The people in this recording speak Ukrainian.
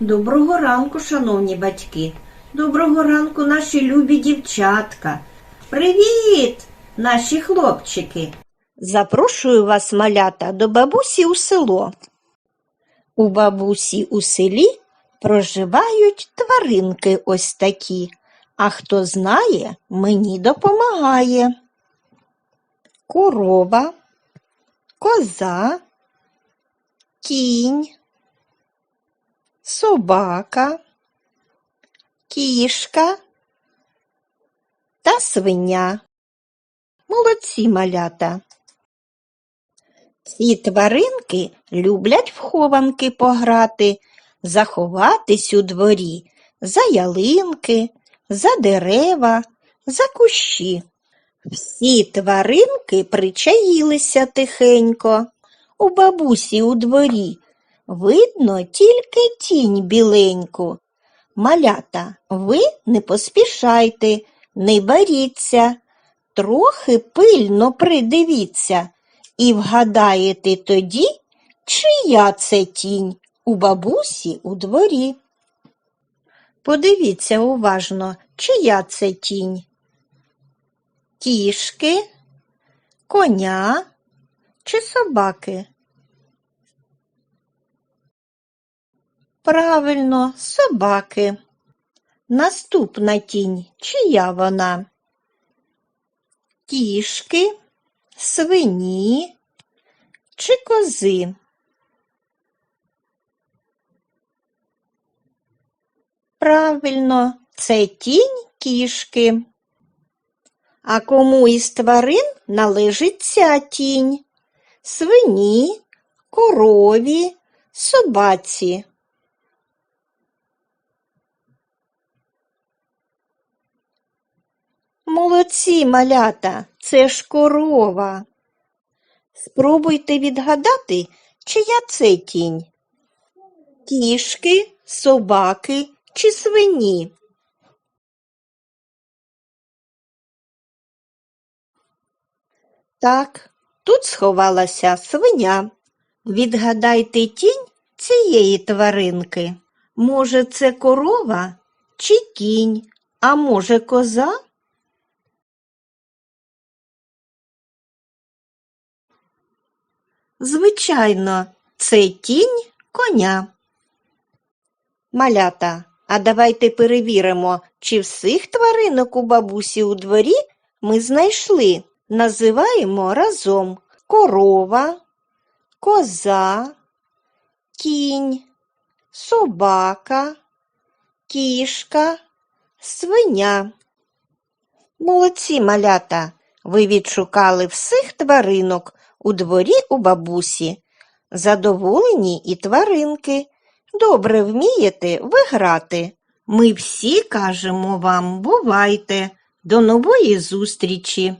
Доброго ранку, шановні батьки. Доброго ранку, наші любі дівчатка. Привіт, наші хлопчики. Запрошую вас, малята, до бабусі у село. У бабусі у селі проживають тваринки ось такі, а хто знає, мені допомагає. Корова, коза, кінь, собака, кішка та свиня. Молодці малята. Ці тваринки люблять в хованки пограти, заховатись у дворі за ялинки, за дерева, за кущі. Всі тваринки причаїлися тихенько. У бабусі у дворі видно тільки тінь біленьку. Малята, ви не поспішайте, не боріться, трохи пильно придивіться і вгадаєте тоді, чия це тінь у бабусі у дворі. Подивіться уважно, чия це тінь. Кішки, коня чи собаки? Правильно, собаки. Наступна тінь, чия вона? Кішки, свині чи кози? Правильно, це тінь кішки. А кому із тварин належить ця тінь? Свині, корові, собаці. Молодці, малята, це ж корова. Спробуйте відгадати, чия це тінь? Кішки, собаки чи свині? Так, тут сховалася свиня. Відгадайте тінь цієї тваринки. Може, це корова чи кінь, а може, коза? Звичайно, це тінь коня. Малята, а давайте перевіримо, чи всіх тваринок у бабусі у дворі ми знайшли. Називаємо разом корова, коза, кінь, собака, кішка, свиня. Молодці малята, ви відшукали всіх тваринок у дворі у бабусі. Задоволені і тваринки. Добре вмієте ви грати. Ми всі кажемо вам бувайте. До нової зустрічі!